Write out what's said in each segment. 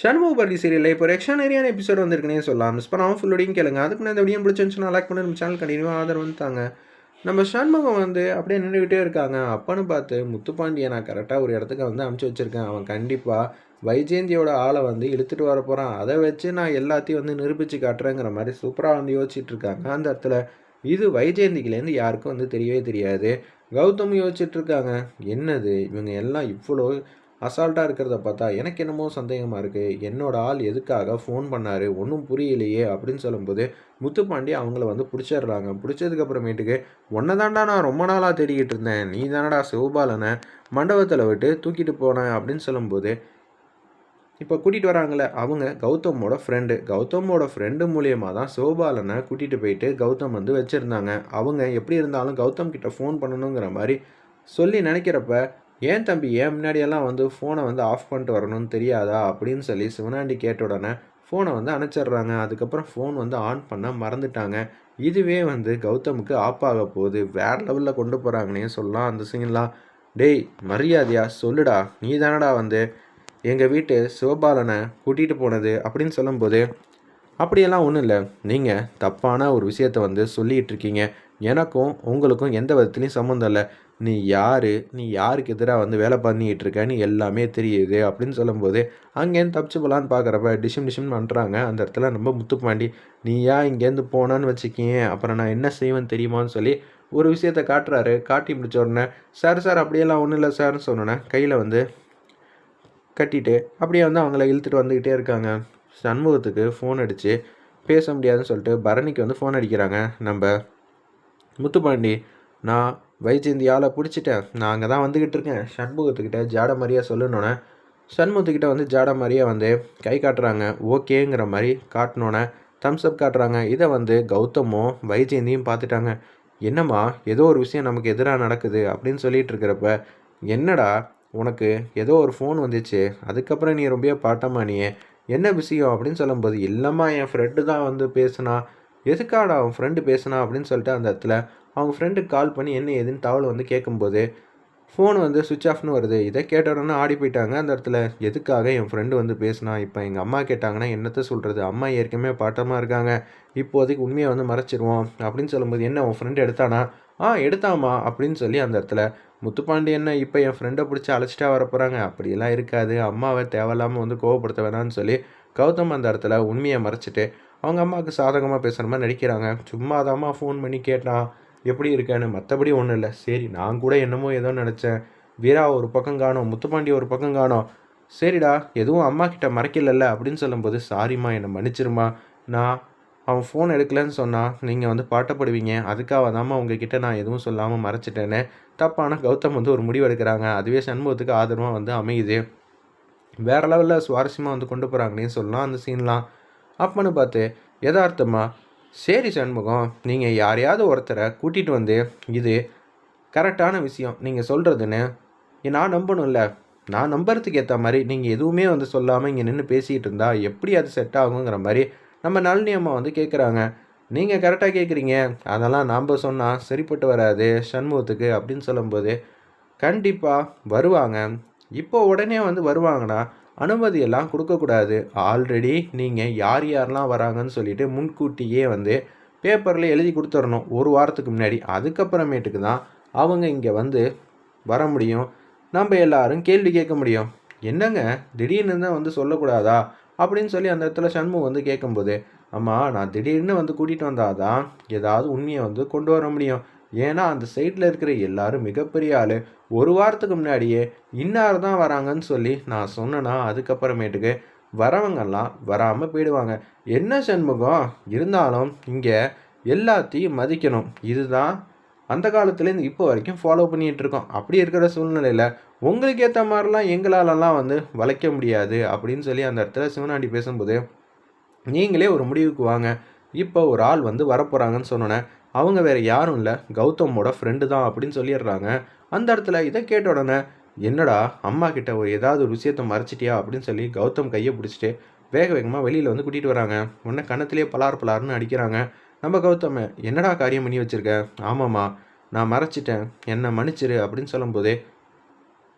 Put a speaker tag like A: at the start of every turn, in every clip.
A: சண்முகபள்ளி சீரியலில் இப்போ ஒரு எக்ஸ்ட்ரானரியான எபிசோட் வந்திருக்குனே சொல்லலாம். மிஸ் பண்ணாமல் ஃபுல்லோடையும் கேளுங்க. அதுக்கு நான் இந்த வீடியோ பிடிச்சிருந்துச்சுன்னா லைக் பண்ணி நம்ம சேனல் கண்டினியூ ஆதரவு வந்துட்டாங்க நம்ம சண்முகம் வந்து அப்படியே நின்றுக்கிட்டே இருக்காங்க. அப்பன்னு பார்த்து முத்துப்பாண்டியை நான் கரெக்டாக ஒரு இடத்துக்கு வந்து அமுச்சு வச்சுருக்கேன். அவன் கண்டிப்பாக வைஜெயந்தியோட ஆளை வந்து இழுத்துட்டு வர போகிறான் அதை வச்சு நான் எல்லாத்தையும் வந்து நிரூபித்து காட்டுறேங்கிற மாதிரி சூப்பராக வந்து யோசிச்சுட்டு இருக்காங்க. அந்த இடத்துல இது வைஜெயந்திக்கிலேருந்து யாருக்கும் வந்து தெரியவே தெரியாது. கௌதம் யோசிச்சுட்டு இருக்காங்க. என்னது? இவங்க எல்லாம் இவ்வளோ அசால்ட்டாக இருக்கிறத பார்த்தா எனக்கு என்னமோ சந்தேகமாக இருக்குது என்னோட ஆள் எதுக்காக ஃபோன் பண்ணார்? ஒன்றும் புரியலையே அப்படின்னு சொல்லும்போது முத்துப்பாண்டி அவங்கள வந்து பிடிச்சிடுறாங்க. பிடிச்சதுக்கப்புறமேட்டுக்கு ஒன்றை தாண்டா நான் ரொம்ப நாளாக தேடிக்கிட்டு இருந்தேன். நீ தானடா சிவபாலனை மண்டபத்தில் விட்டு தூக்கிட்டு போனேன் அப்படின்னு சொல்லும்போது இப்போ கூட்டிகிட்டு வராங்களே அவங்க கௌதமோட ஃப்ரெண்டு கௌதமோட ஃப்ரெண்டு மூலியமாக தான் சிவபாலனை கூட்டிகிட்டு போயிட்டு கௌதம் வந்து வச்சுருந்தாங்க. அவங்க எப்படி இருந்தாலும் கௌதம் கிட்ட ஃபோன் பண்ணணுங்கிற மாதிரி சொல்லி நினைக்கிறப்ப ஏன் தம்பி ஏன் முன்னாடியெல்லாம் வந்து ஃபோனை வந்து ஆஃப் பண்ணிட்டு வரணும்னு தெரியாதா? அப்படின்னு சொல்லி சிவனாண்டி கேட்ட உடனே ஃபோனை வந்து அணைச்சிட்றாங்க. அதுக்கப்புறம் ஃபோன் வந்து ஆன் பண்ண மறந்துட்டாங்க. இதுவே வந்து கௌதமுக்கு ஆப் ஆக போகுது. வேற லெவலில் கொண்டு போகிறாங்கன்னே சொல்லலாம். அந்த சீன்லாம் டேய் மரியாதையா சொல்லுடா. நீ தானடா வந்து எங்கள் வீட்டு சிவபாலனை கூட்டிகிட்டு போனது? அப்படின்னு சொல்லும்போது அப்படியெல்லாம் ஒன்றும் இல்லை. நீங்கள் தப்பான ஒரு விஷயத்த வந்து சொல்லிகிட்டு இருக்கீங்க. எனக்கும் உங்களுக்கும் எந்த விதத்துலையும் சம்மந்தம் இல்லை. நீ யார்? நீ யாருக்கு எதிராக வந்து வேலை பண்ணிக்கிட்டு இருக்கன்னு எல்லாமே தெரியுது அப்படின்னு சொல்லும்போது அங்கேருந்து தப்பிச்சு போகலான்னு பார்க்குறப்ப டிஷிம் டிஷிம் பண்ணுறாங்க அந்த இடத்துல ரொம்ப முத்துப்பாண்டி நீ ஏன் இங்கேருந்து போனான்னு வச்சுக்கேன் அப்புறம் நான் என்ன செய்வேன்னு தெரியுமான்னு சொல்லி ஒரு விஷயத்த காட்டுறாரு. காட்டி முடிச்ச உடனே சார் சார் அப்படியெல்லாம் ஒன்றும் இல்லை சார்னு சொன்னோன்னே கையில் வந்து கட்டிட்டு அப்படியே வந்து அவங்கள இழுத்துட்டு வந்துக்கிட்டே இருக்காங்க. சண்முகத்துக்கு ஃபோன் அடித்து பேச முடியாதுன்னு சொல்லிட்டு பரணிக்கு வந்து ஃபோன் அடிக்கிறாங்க. நம்ம முத்துப்பாண்டி நான் வைஜெயந்தி ஆளை பிடிச்சிட்டேன். நான் அங்கே தான் வந்துக்கிட்டு இருக்கேன். சண்முகத்துக்கிட்ட ஜாட மாதிரியாக சொல்லணுன்னே. சண்முகத்துக்கிட்ட வந்து ஜாட மாதிரியே வந்து கை காட்டுறாங்க. ஓகேங்கிற மாதிரி காட்டினோன்னே தம்ஸ் அப் காட்டுறாங்க. இதை வந்து கௌதமும் வைஜெயந்தியும் பார்த்துட்டாங்க. என்னம்மா ஏதோ ஒரு விஷயம் நமக்கு எதிராக நடக்குது அப்படின்னு சொல்லிட்டு இருக்கிறப்ப என்னடா உனக்கு ஏதோ ஒரு ஃபோன் வந்துச்சு. அதுக்கப்புறம் நீ ரொம்ப பாட்டம்மா நீ என்ன விஷயம் அப்படின்னு சொல்லும்போது இல்லைம்மா என் ஃப்ரெண்டு தான் வந்து பேசுனா. எதுக்காடா அவன் ஃப்ரெண்டு பேசுனா அப்படின்னு சொல்லிட்டு அந்த இடத்துல அவங்க ஃப்ரெண்டுக்கு கால் பண்ணி என்ன ஏதுன்னு தகவல் வந்து கேட்கும்போது ஃபோன் வந்து சுவிட்ச் ஆஃப்னு வருது. இதை கேட்ட உடனே ஆடி போயிட்டாங்க. அந்த இடத்துல எதுக்காக என் ஃப்ரெண்டு வந்து பேசினா? இப்போ எங்கள் அம்மா கேட்டாங்கன்னா என்னத்தை சொல்கிறது அம்மா ஏற்கனவே பாட்டமாக இருக்காங்க. இப்போதைக்கு உண்மையை வந்து மறைச்சிருவோம். அப்படின்னு சொல்லும்போது என்ன உன் ஃப்ரெண்டு எடுத்தானா? ஆ எடுத்தாமா அப்படின்னு சொல்லி அந்த இடத்துல முத்துப்பாண்டியன் இப்போ என் ஃப்ரெண்டை பிடிச்சி அழைச்சிட்டா வர போகிறாங்க அப்படியெல்லாம் இருக்காது. அம்மாவை தேவையில்லாமல் வந்து கோவப்படுத்த வேணாம்னு சொல்லி கௌதம் அந்த இடத்துல உண்மையை மறைச்சிட்டு அவங்க அம்மாவுக்கு சாதகமாக பேசுகிற மாதிரி நடிக்கிறாங்க. சும்மா அதாம்மா ஃபோன் பண்ணி கேட்டான். எப்படி இருக்கேன்னு மற்றபடி ஒன்றும் இல்லை. சரி நான் கூட என்னமோ ஏதோ நினச்சேன். வீரா ஒரு பக்கம் காணோம் முத்துப்பாண்டி ஒரு பக்கம் காணோம். சரிடா எதுவும் அம்மா கிட்ட மறைக்கலல்ல அப்படின்னு சொல்லும்போது சாரிம்மா என்னை மன்னிச்சிருமா நான் அவன் ஃபோன் எடுக்கலன்னு சொன்னால் நீங்கள் வந்து பாட்டப்படுவீங்க அதுக்காக தாம்மா உங்ககிட்ட நான் எதுவும் சொல்லாமல் மறைச்சிட்டேன்னு. தப்பான கௌதம் வந்து ஒரு முடிவு எடுக்கிறாங்க. அதுவே சண்முகத்துக்கு ஆதரவாக வந்து அமையுது. வேறு லெவலில் சுவாரஸ்யமாக வந்து கொண்டு போகிறாங்கன்னு சொல்லலாம் அந்த சீன்லாம் அப்பன்னு பார்த்து யதார்த்தமாக சரி சண்முகம் நீங்கள் யாரையாவது ஒருத்தரை கூட்டிகிட்டு வந்து இது கரெக்டான விஷயம் நீங்கள் சொல்கிறதுன்னு நான் நம்பணும்ல. நான் நம்புறதுக்கு ஏற்ற மாதிரி நீங்கள் எதுவுமே வந்து சொல்லாமல் இங்கே நின்று பேசிகிட்டு இருந்தால் எப்படி அது செட் ஆகுங்கிற மாதிரி நம்ம நளினி அம்மா வந்து கேட்குறாங்க நீங்கள் கரெக்டாக கேட்குறீங்க அதெல்லாம் நாம் சொன்னால் சரிப்பட்டு வராது சண்முகத்துக்கு அப்படின்னு சொல்லும்போது கண்டிப்பாக வருவாங்க. இப்போ உடனே வந்து வருவாங்கன்னா அனுமதியெல்லாம் கொடுக்கக்கூடாது. ஆல்ரெடி நீங்கள் யார் யாரெல்லாம் வராங்கன்னு சொல்லிட்டு முன்கூட்டியே வந்து பேப்பரில் எழுதி கொடுத்துடணும். ஒரு வாரத்துக்கு முன்னாடி. அதுக்கப்புறமேட்டுக்கு தான் அவங்க இங்கே வந்து வர முடியும். நம்ம எல்லாரும் கேள்வி கேட்க முடியும். என்னங்க? திடீர்னு தான் வந்து சொல்லக்கூடாதா? அப்படின்னு சொல்லி அந்த இடத்துல சண்முகம் வந்து கேட்கும்போது ஆமாம் நான் திடீர்னு வந்து கூட்டிகிட்டு வந்தால் தான் ஏதாவது உண்மையை வந்து கொண்டு வர முடியும். ஏன்னா அந்த சைட்டில் இருக்கிற எல்லாரும் மிகப்பெரிய ஆள். ஒரு வாரத்துக்கு முன்னாடியே இன்னார் தான் வராங்கன்னு சொல்லி நான் சொன்னேன்னா அதுக்கப்புறமேட்டுக்கு வரவங்கெல்லாம் வராமல் போயிடுவாங்க. என்ன சண்முகம்? இருந்தாலும் இங்கே எல்லாத்தையும் மதிக்கணும். இதுதான் அந்த காலத்துலேருந்து இப்போ வரைக்கும் ஃபாலோ பண்ணிகிட்டு இருக்கோம் அப்படி இருக்கிற சூழ்நிலையில் உங்களுக்கு ஏற்ற மாதிரிலாம் எங்களாலலாம் வந்து வளைக்க முடியாது அப்படின்னு சொல்லி அந்த இடத்துல சிவனாண்டி பேசும்போது நீங்களே ஒரு முடிவுக்கு வாங்க. இப்போ ஒரு ஆள் வந்து வரப்போகிறாங்கன்னு சொன்னோன்னே அவங்க வேறு யாரும் இல்லை கௌதமோட ஃப்ரெண்டு தான் அப்படின்னு சொல்லிடுறாங்க. அந்த இடத்துல இதை கேட்ட உடனே என்னடா அம்மா கிட்ட ஒரு ஏதாவது ஒரு விஷயத்த மறைச்சிட்டியா? அப்படின்னு சொல்லி கௌதம் கையை பிடிச்சிட்டு வேக வேகமாக வெளியில் வந்து கூட்டிகிட்டு வராங்க. உடனே கணத்துலேயே பலார் பலார்னு அடிக்கிறாங்க. நம்ம கௌதம் என்னடா காரியம் பண்ணி வச்சுருக்க? ஆமாம்மா நான் மறைச்சிட்டேன். என்னை மன்னிச்சிரு அப்படின்னு சொல்லும்போதே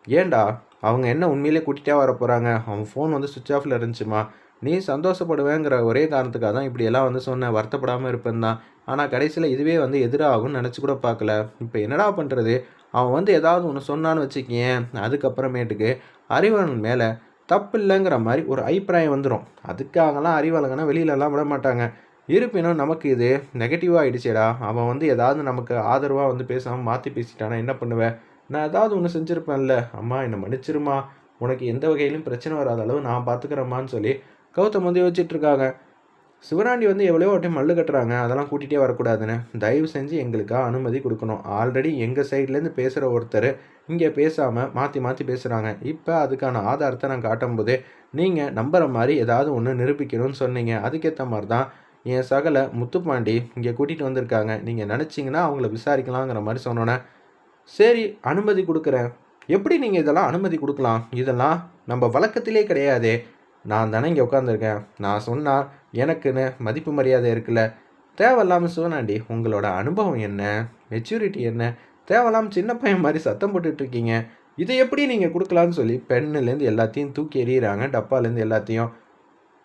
A: ஏண்டா அவங்க என்ன உண்மையிலே கூட்டிகிட்டே வர போகிறாங்க அவன் ஃபோன் வந்து சுவிட்ச் ஆஃபில் இருந்துச்சுமா? நீ சந்தோஷப்படுவேங்கிற ஒரே காரணத்துக்காக தான் இப்படியெல்லாம் வந்து சொன்னேன். வருத்தப்படாமல் இருப்பேன் தான். ஆனால் கடைசியில் இதுவே வந்து எதிராகும்னு நினச்சி கூட பார்க்கல. இப்போ என்னடா பண்ணுறது அவன் வந்து ஏதாவது ஒன்று சொன்னான்னு வச்சுக்கேன் அதுக்கப்புறமேட்டுக்கு அறிவன் மேலே தப்பு இல்லைங்கிற மாதிரி ஒரு அபிப்பிராயம் வந்துடும் அதுக்காகலாம் அறிவாளங்கன்னா வெளியிலலாம் விட மாட்டாங்க. இருப்பினும் நமக்கு இது நெகட்டிவாக ஆகிடுச்சேடா அவன் வந்து ஏதாவது நமக்கு ஆதரவாக வந்து பேசாமல் மாற்றி பேசிட்டானா என்ன பண்ணுவேன் நான் ஏதாவது ஒன்று செஞ்சுருப்பேன்ல. அம்மா என்னை மன்னிச்சிருமா? உனக்கு எந்த வகையிலும் பிரச்சனை வராத அளவு நான் பார்த்துக்கிறேம்மான்னு சொல்லி கௌதம் வந்து யோசிச்சுட்ருக்காங்க சிவராண்டி வந்து எவ்வளோ டைம் மல்லு கட்டுறாங்க. அதெல்லாம் கூட்டிகிட்டே வரக்கூடாதுன்னு. தயவு செஞ்சு எங்களுக்காக அனுமதி கொடுக்கணும். ஆல்ரெடி எங்கள் சைட்லேருந்து பேசுகிற ஒருத்தர் இங்கே பேசாமல் மாற்றி மாற்றி பேசுகிறாங்க இப்போ அதுக்கான ஆதாரத்தை நான் காட்டும்போது நீங்கள் நம்புகிற மாதிரி ஏதாவது ஒன்று நிரூபிக்கணும்னு சொன்னீங்க. அதுக்கேற்ற மாதிரி தான் என் சகலை முத்துப்பாண்டி இங்கே கூட்டிகிட்டு வந்திருக்காங்க. நீங்கள் நினச்சிங்கன்னா அவங்கள விசாரிக்கலாங்கிற மாதிரி சொன்னோன்னே சரி அனுமதி கொடுக்குறேன். எப்படி நீங்கள் இதெல்லாம் அனுமதி கொடுக்கலாம்? இதெல்லாம் நம்ம வழக்கத்திலே கிடையாதே. நான் தானே இங்கே உட்காந்துருக்கேன் நான் சொன்னால் எனக்குன்னு மதிப்பு மரியாதை இருக்குல்ல? தேவையில்லாமல் சிவனாண்டி உங்களோட அனுபவம் என்ன? மெச்சூரிட்டி என்ன? தேவையில்லாமல் சின்ன பையன் மாதிரி சத்தம் போட்டுட்ருக்கீங்க இதை எப்படி நீங்கள் கொடுக்கலான்னு சொல்லி பெண்ணுலேருந்து எல்லாத்தையும் தூக்கி எறிகிறாங்க டப்பாலேருந்து எல்லாத்தையும்.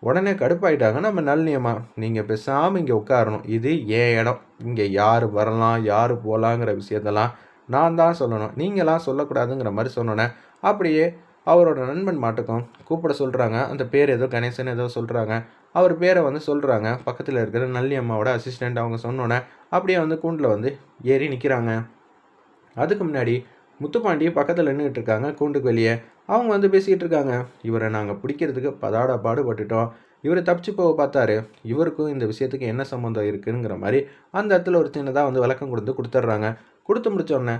A: உடனே கடுப்பாயிட்டாங்க. நம்ம நல்லியமா நீங்கள் பேசாமல் இங்கே உட்காரணும். இது ஏன் இடம்? இங்கே யார் வரலாம் யார் போகலாங்கிற விஷயத்தெல்லாம் நான் தான் சொல்லணும். நீங்களாம் சொல்லக்கூடாதுங்கிற மாதிரி சொன்னோன்னே அப்படியே அவரோட நண்பன் மாட்டுக்கும் கூப்பிட சொல்கிறாங்க அந்த பேர் ஏதோ கணேசன் ஏதோ சொல்கிறாங்க அவர் பேரை வந்து சொல்கிறாங்க பக்கத்தில் இருக்கிற நல்லி அம்மாவோட அசிஸ்டண்ட் அவங்க சொன்னோன்னே அப்படியே வந்து கூண்டில் வந்து ஏறி நிற்கிறாங்க அதுக்கு முன்னாடி முத்துப்பாண்டி பக்கத்தில் நின்றுக்கிட்டு இருக்காங்க கூண்டுக்கு வெளியே. அவங்க வந்து பேசிக்கிட்டு இருக்காங்க. இவரை நாங்கள் பிடிக்கிறதுக்கு பதாட பாடுபட்டுட்டோம். இவர் தப்பிச்சு போக பார்த்தாரு. இவருக்கும் இந்த விஷயத்துக்கு என்ன சம்மந்தம் இருக்குங்கிற மாதிரி அந்த இடத்துல ஒரு சின்னதாக வந்து விளக்கம் கொடுத்து கொடுத்துட்றாங்க. கொடுத்து முடிச்சோடனே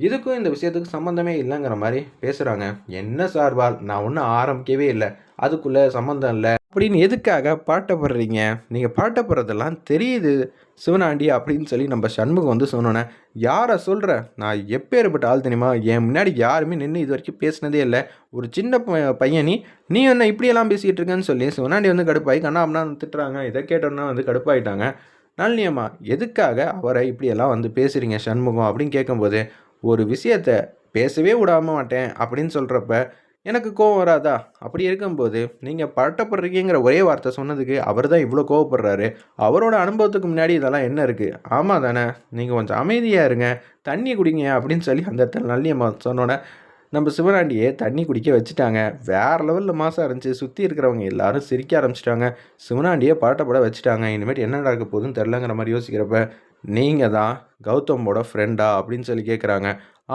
A: இதுக்கும் இந்த விஷயத்துக்கு சம்மந்தமே இல்லைங்கிற மாதிரி பேசுகிறாங்க என்ன சார்பால் நான் ஒன்றும் ஆரம்பிக்கவே இல்லை. அதுக்குள்ளே சம்மந்தம் இல்லை. அப்படின்னு எதுக்காக பாட்டப்படுறீங்க நீங்கள் பாட்டப்படுறதெல்லாம் தெரியுது சிவனாண்டி அப்படின்னு சொல்லி நம்ம சண்முகம் வந்து சொன்னோன்னே யாரை சொல்கிற நான் எப்பேற்பட்ட ஆள் தெரியுமா? என் முன்னாடி யாருமே நின்று இது வரைக்கும் பேசினதே இல்லை. ஒரு சின்ன பையனி நீ என்ன இப்படியெல்லாம் பேசிகிட்டு இருக்கேன்னு சொல்லி சிவனாண்டி வந்து கடுப்பாகி கண்ணா அப்படின்னா திட்டுறாங்க. இதை கேட்டோன்னா வந்து கடுப்பாயிட்டாங்க. நளினியம்மா எதுக்காக அவரை இப்படியெல்லாம் வந்து பேசுகிறீங்க சண்முகம்? அப்படின்னு கேட்கும்போது ஒரு விஷயத்த பேசவே விடாம மாட்டேன் அப்படின்னு சொல்கிறப்ப எனக்கு கோவம் வராதா? அப்படி இருக்கும்போது நீங்கள் பட்டப்படுறீங்கிற ஒரே வார்த்தை சொன்னதுக்கு அவர் தான் இவ்வளோ கோவப்படுறாரு. அவரோட அனுபவத்துக்கு முன்னாடி இதெல்லாம் என்ன இருக்குது ஆமாம் தானே நீங்கள் கொஞ்சம் அமைதியாக இருங்க தண்ணி குடிங்க அப்படின்னு சொல்லி அந்த இடத்துல நல்லியம்மா சொன்னோன்னே நம்ம சிவராண்டியே தண்ணி குடிக்க வச்சுட்டாங்க. வேறு லெவலில் மாதம் இருந்துச்சு. சுற்றி இருக்கிறவங்க எல்லாரும் சிரிக்க ஆரம்பிச்சிட்டாங்க. சிவனாண்டியே பாட்டப்பட வச்சுட்டாங்க. இனிமேட்டு என்ன நடக்க போகுதுன்னு தெரிலங்கிற மாதிரி யோசிக்கிறப்ப நீங்கள் தான் கௌதமோட ஃப்ரெண்டா அப்படின்னு சொல்லி கேட்குறாங்க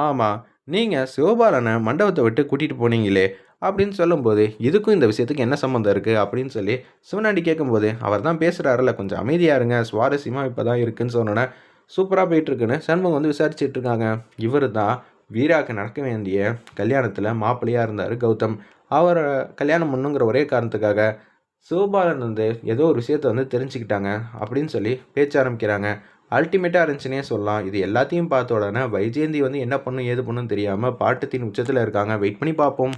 A: ஆமாம் நீங்கள் சிவபாலனை மண்டபத்தை விட்டு கூட்டிகிட்டு போனீங்களே அப்படின்னு சொல்லும்போது இதுக்கும் இந்த விஷயத்துக்கு என்ன சம்மந்தம் இருக்குது அப்படின்னு சொல்லி சிவனாண்டி கேட்கும்போது அவர் தான் பேசுகிறாருல கொஞ்சம் அமைதியாக இருங்க சுவாரஸ்யமாக இப்போ தான் இருக்குன்னு சொன்னோன்னே சூப்பராக போயிட்டுருக்குன்னு சண்முகம் வந்து விசாரிச்சுட்டு இருக்காங்க. இவர் தான் வீராக்கு நடக்க வேண்டிய கல்யாணத்தில் மாப்பிள்ளையாக இருந்தார் கௌதம். அவரை கல்யாணம் பண்ணுங்கிற ஒரே காரணத்துக்காக சிவபாலன் வந்து ஏதோ ஒரு விஷயத்த வந்து தெரிஞ்சுக்கிட்டாங்க அப்படின்னு சொல்லி பேச்ச ஆரம்பிக்கிறாங்க. அல்டிமேட்டாக இருந்துச்சுன்னே சொல்லலாம். இது எல்லாத்தையும் பார்த்த உடனே வைஜெயந்தி வந்து என்ன பண்ணும் ஏது பண்ணும் தெரியாமல் பாட்டத்தின் உச்சத்தில் இருக்காங்க. வெயிட் பண்ணி பார்ப்போம்.